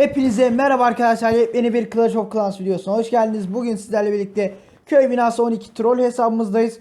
Hepinize merhaba arkadaşlar. Yeni bir Clash of Clans videosuna hoş geldiniz. Bugün sizlerle birlikte köy binası 12 troll hesabımızdayız.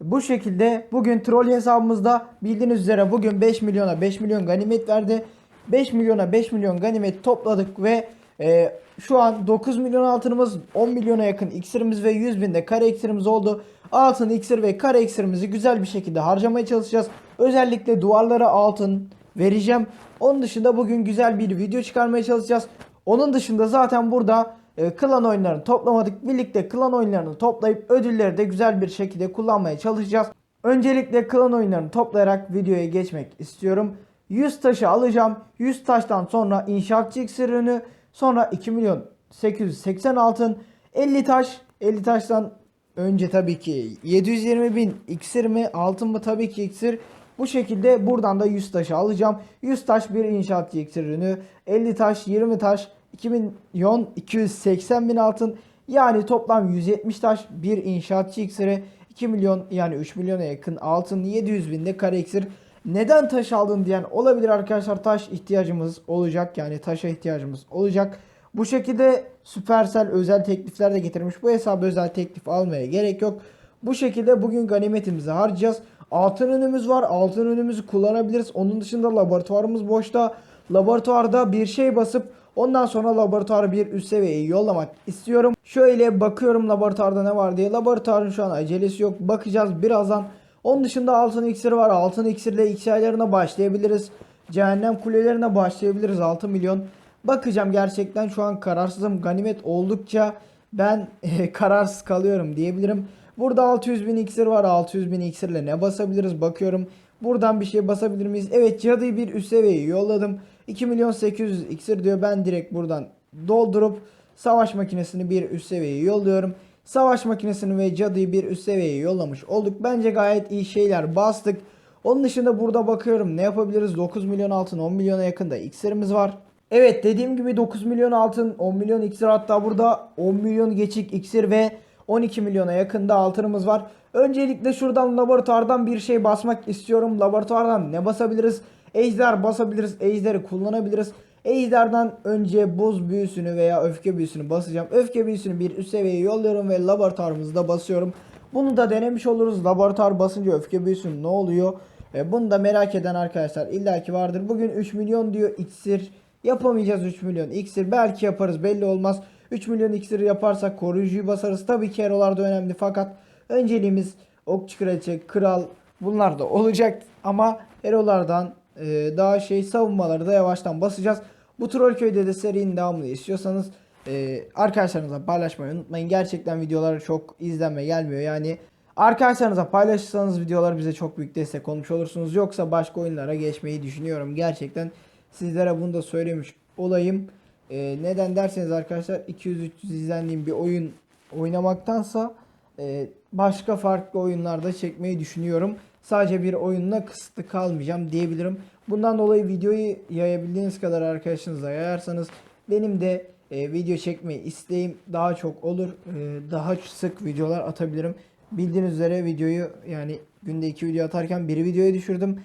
Bu şekilde bugün troll hesabımızda bildiğiniz üzere bugün 5 milyona 5 milyon ganimet verdi. 5 milyona 5 milyon ganimet topladık ve e, şu an 9 milyon altınımız 10 milyona yakın iksirimiz ve 100 binde kare iksirimiz oldu. Altın iksir ve kare iksirimizi güzel bir şekilde harcamaya çalışacağız. Özellikle duvarlara altın vereceğim. Onun dışında bugün güzel bir video çıkarmaya çalışacağız. Onun dışında zaten burada e, klan oyunlarını toplamadık. Birlikte klan oyunlarını toplayıp ödülleri de güzel bir şekilde kullanmaya çalışacağız. Öncelikle klan oyunlarını toplayarak videoya geçmek istiyorum. 100 taşı alacağım. 100 taştan sonra inşaatçı iksirini sonra 2 milyon 880 altın 50 taş 50 taştan önce tabii ki 720 bin iksir mi altın mı tabii ki iksir bu şekilde buradan da 100 taşı alacağım. 100 taş bir inşaatçı iksir ürünü. 50 taş 20 taş 2 milyon 280 bin altın. Yani toplam 170 taş bir inşaatçı iksiri. 2 milyon yani 3 milyona yakın altın 700 binde kare iksir. Neden taş aldın diyen olabilir arkadaşlar. Taş ihtiyacımız olacak yani taşa ihtiyacımız olacak. Bu şekilde Supercell özel teklifler de getirmiş. Bu hesabı özel teklif almaya gerek yok. Bu şekilde bugün ganimetimizi harcayacağız. Altın önümüz var. Altın önümüzü kullanabiliriz. Onun dışında laboratuvarımız boşta. Laboratuvarda bir şey basıp ondan sonra laboratuvara bir üst seviyeye yollamak istiyorum. Şöyle bakıyorum laboratuvarda ne var diye. Laboratuvarın şu an acelesi yok. Bakacağız birazdan. Onun dışında altın iksiri var. Altın iksirle aylarına başlayabiliriz. Cehennem kulelerine başlayabiliriz 6 milyon. Bakacağım gerçekten şu an kararsızım. Ganimet oldukça ben kararsız kalıyorum diyebilirim. Burada 600 bin iksir var. 600 bin iksirle ne basabiliriz bakıyorum. Buradan bir şey basabilir miyiz? Evet cadıyı bir üst seviyeye yolladım. 2 milyon 800 iksir diyor. Ben direkt buradan doldurup savaş makinesini bir üst seviyeye yolluyorum. Savaş makinesini ve cadıyı bir üst seviyeye yollamış olduk. Bence gayet iyi şeyler bastık. Onun dışında burada bakıyorum ne yapabiliriz? 9 milyon altın 10 milyona yakında iksirimiz var. Evet dediğim gibi 9 milyon altın 10 milyon iksir hatta burada 10 milyon geçik iksir ve 12 milyona yakında altınımız var. Öncelikle şuradan laboratuvardan bir şey basmak istiyorum. Laboratuvardan ne basabiliriz? Ejder basabiliriz. Ejderi kullanabiliriz. Ejderden önce buz büyüsünü veya öfke büyüsünü basacağım. Öfke büyüsünü bir üst seviyeye yolluyorum ve laboratuvarımızda basıyorum. Bunu da denemiş oluruz. Laboratuvar basınca öfke büyüsü ne oluyor? E, bunu da merak eden arkadaşlar illaki vardır. Bugün 3 milyon diyor iksir. Yapamayacağız 3 milyon iksir. Belki yaparız belli olmaz. 3 milyon iksir yaparsak koruyucuyu basarız. Tabii ki herolar da önemli fakat önceliğimiz okçu kraliçe, kral bunlar da olacak. Ama herolardan e, daha şey savunmaları da yavaştan basacağız. Bu troll köyde de serinin devamını istiyorsanız e, arkadaşlarınızla paylaşmayı unutmayın. Gerçekten videolar çok izlenme gelmiyor. Yani arkadaşlarınızla paylaşırsanız videolar bize çok büyük destek olmuş olursunuz. Yoksa başka oyunlara geçmeyi düşünüyorum. Gerçekten sizlere bunu da söylemiş olayım. E, neden derseniz arkadaşlar 200-300 izlendiğim bir oyun oynamaktansa e, başka farklı oyunlarda çekmeyi düşünüyorum. Sadece bir oyunla kısıtlı kalmayacağım diyebilirim. Bundan dolayı videoyu yayabildiğiniz kadar arkadaşınızla yayarsanız benim de e, video çekmeyi isteğim daha çok olur. E, daha sık videolar atabilirim. Bildiğiniz üzere videoyu yani günde iki video atarken bir videoya düşürdüm.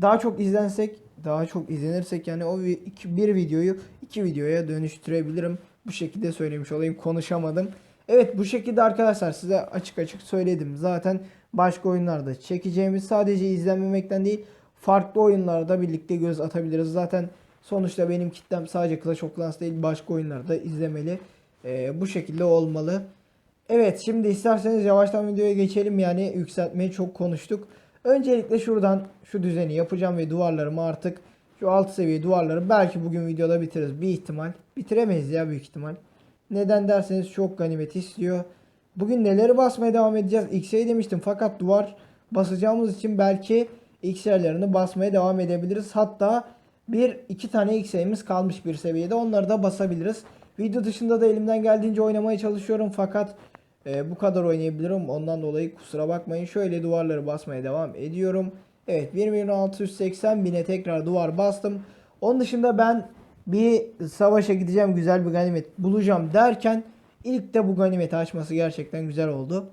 Daha çok izlensek, daha çok izlenirsek yani o iki, bir videoyu iki videoya dönüştürebilirim. Bu şekilde söylemiş olayım. Konuşamadım. Evet bu şekilde arkadaşlar size açık açık söyledim. Zaten başka oyunlarda çekeceğimiz sadece izlenmemekten değil farklı oyunlarda birlikte göz atabiliriz. Zaten sonuçta benim kitlem sadece Clash of Clans değil başka oyunlarda izlemeli. Ee, bu şekilde olmalı. Evet şimdi isterseniz yavaştan videoya geçelim. Yani yükseltmeyi çok konuştuk. Öncelikle şuradan şu düzeni yapacağım ve duvarlarımı artık şu alt seviye duvarları belki bugün videoda bitiririz. Bir ihtimal. Bitiremeyiz ya büyük ihtimal. Neden derseniz çok ganimet istiyor. Bugün neleri basmaya devam edeceğiz? X'e demiştim fakat duvar basacağımız için belki X'lerini basmaya devam edebiliriz. Hatta bir iki tane X'imiz kalmış bir seviyede. Onları da basabiliriz. Video dışında da elimden geldiğince oynamaya çalışıyorum fakat e, bu kadar oynayabilirim. Ondan dolayı kusura bakmayın. Şöyle duvarları basmaya devam ediyorum. Evet 1.680 bine tekrar duvar bastım. Onun dışında ben bir savaşa gideceğim güzel bir ganimet bulacağım derken ilk de bu ganimeti açması gerçekten güzel oldu.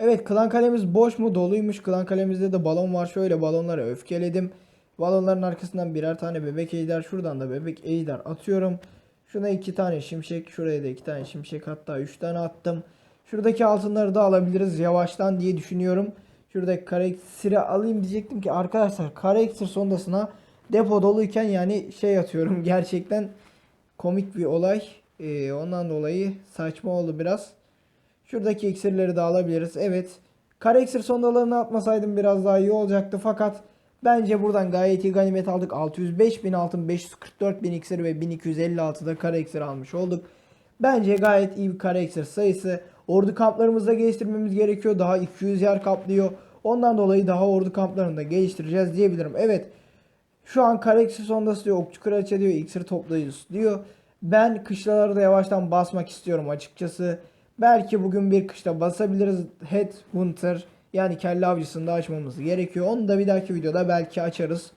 Evet klan kalemiz boş mu doluymuş. Klan kalemizde de balon var. Şöyle balonları öfkeledim. Balonların arkasından birer tane bebek ejder. Şuradan da bebek ejder atıyorum. Şuna iki tane şimşek. Şuraya da iki tane şimşek. Hatta üç tane attım. Şuradaki altınları da alabiliriz yavaştan diye düşünüyorum. Şuradaki kara iksiri alayım diyecektim ki arkadaşlar kara iksir sondasına depo doluyken yani şey atıyorum gerçekten komik bir olay. Ee, ondan dolayı saçma oldu biraz. Şuradaki iksirleri de alabiliriz. Evet. Kara iksir sondalarını atmasaydım biraz daha iyi olacaktı. Fakat bence buradan gayet iyi ganimet aldık. 605 bin altın, 544 bin iksir ve 1256 da kara iksir almış olduk. Bence gayet iyi bir kara iksir sayısı. Ordu kamplarımızda geliştirmemiz gerekiyor. Daha 200 yer kaplıyor. Ondan dolayı daha ordu kamplarında geliştireceğiz diyebilirim. Evet. Şu an kara iksir sondası diyor. Okçu kraliçe diyor. iksir toplayıcısı diyor. Ben kışlaları da yavaştan basmak istiyorum açıkçası. Belki bugün bir kışla basabiliriz. Head Hunter yani kelle avcısını da açmamız gerekiyor. Onu da bir dahaki videoda belki açarız.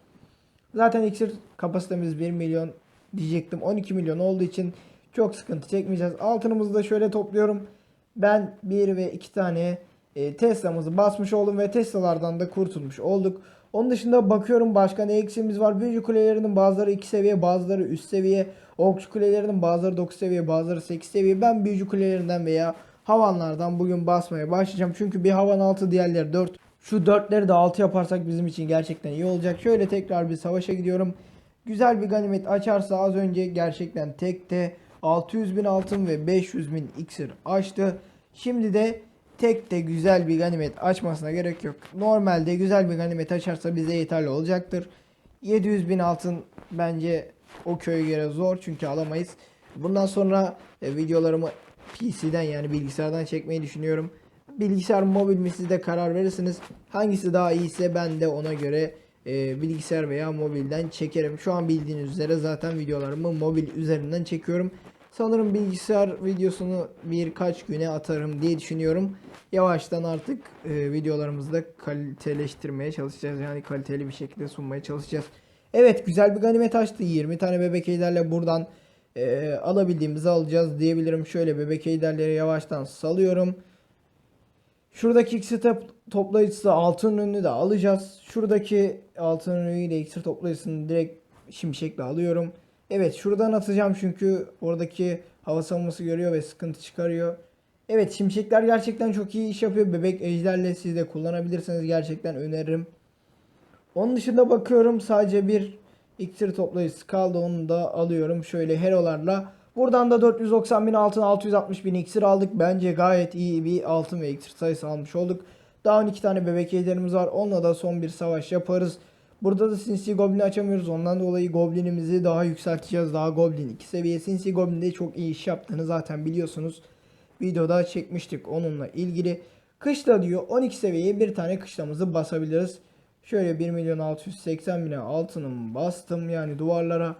Zaten iksir kapasitemiz 1 milyon diyecektim. 12 milyon olduğu için çok sıkıntı çekmeyeceğiz. Altınımızı da şöyle topluyorum. Ben 1 ve 2 tane e, Tesla'mızı basmış oldum ve Tesla'lardan da kurtulmuş olduk. Onun dışında bakıyorum başka ne eksiğimiz var. Büyücü kulelerinin bazıları 2 seviye bazıları üst seviye. Okçu kulelerinin bazıları 9 seviye bazıları 8 seviye. Ben büyücü kulelerinden veya havanlardan bugün basmaya başlayacağım. Çünkü bir havan 6 diğerleri 4. Şu 4'leri de 6 yaparsak bizim için gerçekten iyi olacak. Şöyle tekrar bir savaşa gidiyorum. Güzel bir ganimet açarsa az önce gerçekten tekte 600 bin altın ve 500 bin iksir açtı. Şimdi de tek de güzel bir ganimet açmasına gerek yok. Normalde güzel bir ganimet açarsa bize yeterli olacaktır. 700 bin altın bence o köye göre zor çünkü alamayız. Bundan sonra e, videolarımı PC'den yani bilgisayardan çekmeyi düşünüyorum. Bilgisayar mobil mi siz de karar verirsiniz. Hangisi daha iyiyse ben de ona göre e, bilgisayar veya mobilden çekerim. Şu an bildiğiniz üzere zaten videolarımı mobil üzerinden çekiyorum. Sanırım bilgisayar videosunu birkaç güne atarım diye düşünüyorum. Yavaştan artık e, videolarımızı da kaliteleştirmeye çalışacağız. Yani kaliteli bir şekilde sunmaya çalışacağız. Evet güzel bir ganimet açtı. 20 tane bebek ejderle buradan e, alabildiğimizi alacağız diyebilirim. Şöyle bebek ejderleri yavaştan salıyorum. Şuradaki iksir top- toplayıcısı altın ürünü de alacağız. Şuradaki altın ürünüyle iksir toplayıcısını direkt şimşekle alıyorum. Evet şuradan atacağım çünkü oradaki hava savunması görüyor ve sıkıntı çıkarıyor. Evet şimşekler gerçekten çok iyi iş yapıyor. Bebek ejderle siz de kullanabilirsiniz. Gerçekten öneririm. Onun dışında bakıyorum sadece bir iksir toplayıcısı kaldı. Onu da alıyorum şöyle herolarla. Buradan da 490 bin altın 660 bin iksir aldık. Bence gayet iyi bir altın ve iksir sayısı almış olduk. Daha 12 tane bebek ejderimiz var. Onunla da son bir savaş yaparız. Burada da Sinsi Goblin'i açamıyoruz. Ondan dolayı Goblin'imizi daha yükselteceğiz. Daha Goblin 2 seviye. Sinsi Goblin'de çok iyi iş yaptığını zaten biliyorsunuz. Videoda çekmiştik onunla ilgili. Kışla diyor 12 seviyeye bir tane kışlamızı basabiliriz. Şöyle 1 milyon 680 bine altınım bastım yani duvarlara.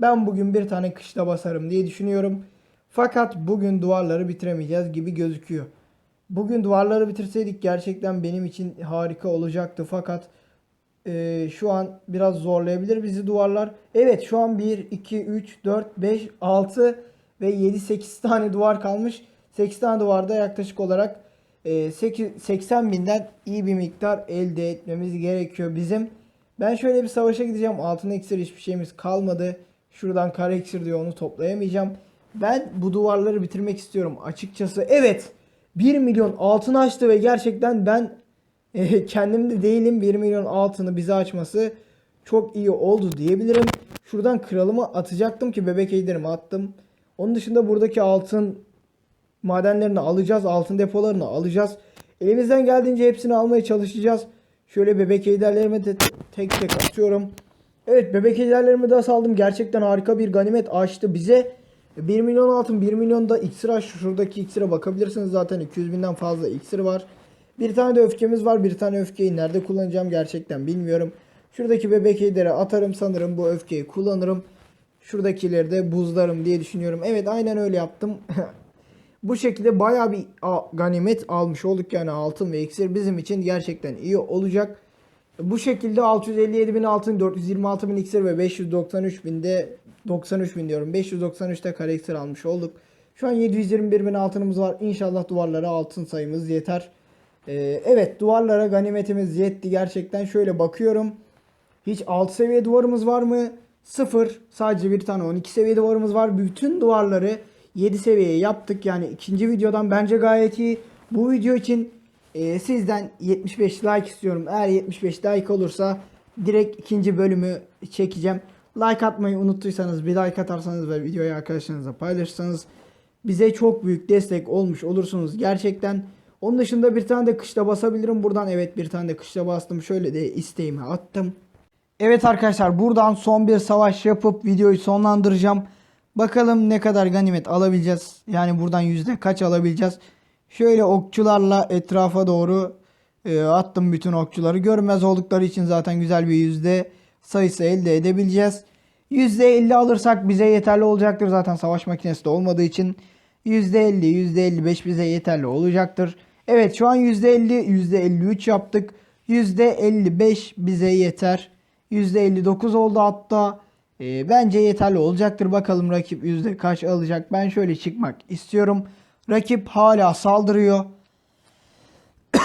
Ben bugün bir tane kışla basarım diye düşünüyorum. Fakat bugün duvarları bitiremeyeceğiz gibi gözüküyor. Bugün duvarları bitirseydik gerçekten benim için harika olacaktı. Fakat e, şu an biraz zorlayabilir bizi duvarlar. Evet şu an 1, 2, 3, 4, 5, 6 ve 7, 8 tane duvar kalmış. 8 tane duvarda yaklaşık olarak e, 8, 80 binden iyi bir miktar elde etmemiz gerekiyor bizim. Ben şöyle bir savaşa gideceğim. Altın iksir hiçbir şeyimiz kalmadı. Şuradan kara iksir diyor onu toplayamayacağım. Ben bu duvarları bitirmek istiyorum açıkçası. Evet 1 milyon altın açtı ve gerçekten ben e, kendim de değilim 1 milyon altını bize açması çok iyi oldu diyebilirim. Şuradan kralımı atacaktım ki bebek ejderimi attım. Onun dışında buradaki altın madenlerini alacağız. Altın depolarını alacağız. Elimizden geldiğince hepsini almaya çalışacağız. Şöyle bebek ejderlerimi de tek tek atıyorum. Evet bebek ejderlerimi de saldım. Gerçekten harika bir ganimet açtı bize. 1 milyon altın 1 milyon da iksir açtı. Şuradaki iksire bakabilirsiniz zaten 200 binden fazla iksir var. Bir tane de öfkemiz var. Bir tane öfkeyi nerede kullanacağım gerçekten bilmiyorum. Şuradaki bebek ejderi atarım sanırım bu öfkeyi kullanırım. Şuradakileri de buzlarım diye düşünüyorum. Evet aynen öyle yaptım. Bu şekilde baya bir ganimet almış olduk yani altın ve iksir bizim için gerçekten iyi olacak. Bu şekilde 657 bin altın, 426 bin iksir ve 593 binde 93 bin diyorum. 593'te kare iksir almış olduk. Şu an 721 bin altınımız var. İnşallah duvarlara altın sayımız yeter. Ee, evet duvarlara ganimetimiz yetti gerçekten. Şöyle bakıyorum. Hiç alt seviye duvarımız var mı? sıfır. Sadece bir tane 12 seviye duvarımız var. Bütün duvarları 7 seviyeye yaptık. Yani ikinci videodan bence gayet iyi. Bu video için e, sizden 75 like istiyorum. Eğer 75 like olursa direkt ikinci bölümü çekeceğim. Like atmayı unuttuysanız bir like atarsanız ve videoyu arkadaşlarınızla paylaşırsanız bize çok büyük destek olmuş olursunuz gerçekten. Onun dışında bir tane de kışla basabilirim buradan. Evet bir tane de kışla bastım. Şöyle de isteğimi attım. Evet arkadaşlar buradan son bir savaş yapıp videoyu sonlandıracağım. Bakalım ne kadar ganimet alabileceğiz. Yani buradan yüzde kaç alabileceğiz. Şöyle okçularla etrafa doğru e, attım bütün okçuları. Görmez oldukları için zaten güzel bir yüzde sayısı elde edebileceğiz. %50 alırsak bize yeterli olacaktır. Zaten savaş makinesi de olmadığı için %50, %55 bize yeterli olacaktır. Evet şu an %50, %53 yaptık. %55 bize yeter. %59 oldu hatta. Ee, bence yeterli olacaktır. Bakalım rakip yüzde kaç alacak. Ben şöyle çıkmak istiyorum. Rakip hala saldırıyor.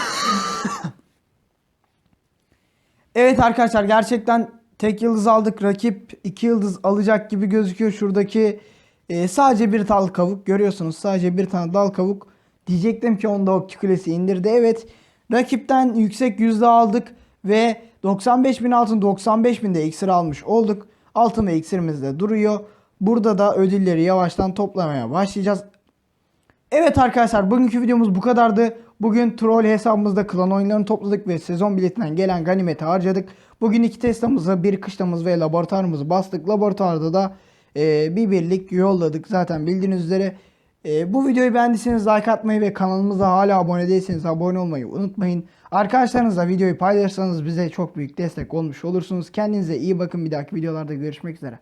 Evet arkadaşlar gerçekten tek yıldız aldık. Rakip iki yıldız alacak gibi gözüküyor. Şuradaki e, sadece bir dal kavuk görüyorsunuz. Sadece bir tane dal kavuk. Diyecektim ki onda okçu kulesi indirdi. Evet rakipten yüksek yüzde aldık ve 95 bin altın 95 bin de iksir almış olduk. Altın ve iksirimiz de duruyor. Burada da ödülleri yavaştan toplamaya başlayacağız. Evet arkadaşlar bugünkü videomuz bu kadardı. Bugün troll hesabımızda klan oyunlarını topladık ve sezon biletinden gelen ganimeti harcadık. Bugün iki testamızı, bir kışlamız ve laboratuvarımızı bastık. Laboratuvarda da e, bir birlik yolladık zaten bildiğiniz üzere. E, bu videoyu beğendiyseniz like atmayı ve kanalımıza hala abone değilseniz abone olmayı unutmayın. Arkadaşlarınızla videoyu paylaşırsanız bize çok büyük destek olmuş olursunuz. Kendinize iyi bakın bir dahaki videolarda görüşmek üzere.